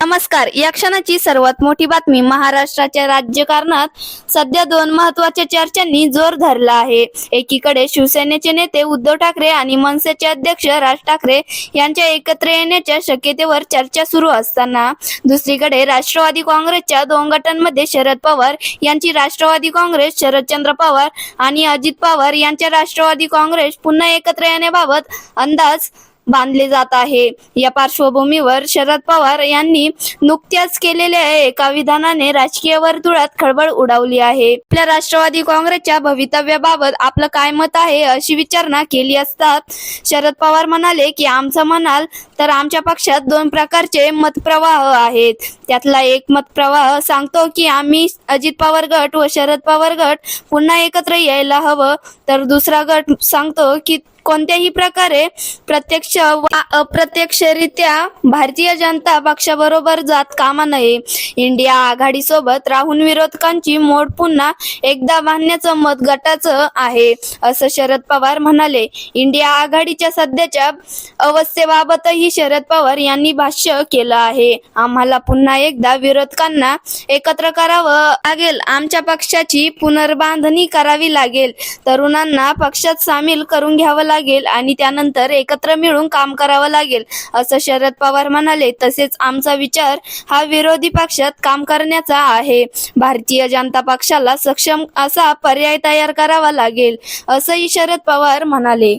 नमस्कार. या क्षणाची सर्वात मोठी बातमी महाराष्ट्राच्या राज्यकारणात सध्या दोन महत्त्वाच्या चर्चांनी जोर धरला आहे. एकीकडे शिवसेनेचे नेते उद्धव ठाकरे आणि मनसेचे अध्यक्ष राज ठाकरे यांच्या एकत्र येण्याच्या शक्यतेवर चर्चा सुरू असताना दुसरीकडे राष्ट्रवादी काँग्रेसच्या दोन गटांमध्ये शरद पवार यांची राष्ट्रवादी काँग्रेस शरदचंद्र पवार आणि अजित पवार यांच्या राष्ट्रवादी काँग्रेस पुन्हा एकत्र येण्याबाबत अंदाज बांधले जात आहे. या पार्श्वभूमीवर शरद पवार यांनी नुकत्याच केलेल्या एका विधानाने राजकीय वर्तुळात खळबळ उडावली आहे. आपल्या राष्ट्रवादी काँग्रेसच्या भवितव्याबाबत आपलं काय मत आहे अशी विचारणा केली असता शरद पवार म्हणाले की आमचं म्हणाल तर आमच्या पक्षात दोन प्रकारचे मतप्रवाह आहेत. त्यातला एक मतप्रवाह सांगतो की आम्ही अजित पवार गट व शरद पवार गट पुन्हा एकत्र यायला हवं. तर दुसरा गट सांगतो की कोणत्याही प्रकारे प्रत्यक्ष वा अप्रत्यक्षरित्या भारतीय जनता पक्षाबरोबर जात कामा नये. इंडिया आघाडी सोबत राहून विरोधकांची मोड पुन्हा एकदा बांधण्याचं मत गटाचं आहे असं शरद पवार म्हणाले. इंडिया आघाडीच्या सध्याच्या अवस्थेबाबतही शरद पवार यांनी भाष्य केलं आहे. आम्हाला पुन्हा एकदा विरोधकांना एकत्र करावं लागेल. आमच्या पक्षाची पुनर्बांधणी करावी लागेल. तरुणांना पक्षात सामील करून घ्यावं लागेल. आणि त्यानंतर एकत्र मिळून काम करावं लागेल असं शरद पवार म्हणाले. तसेच आमचा विचार हा विरोधी पक्षात काम करण्याचा आहे. भारतीय जनता पक्षाला सक्षम असा पर्याय तयार करावा लागेल असंही शरद पवार म्हणाले.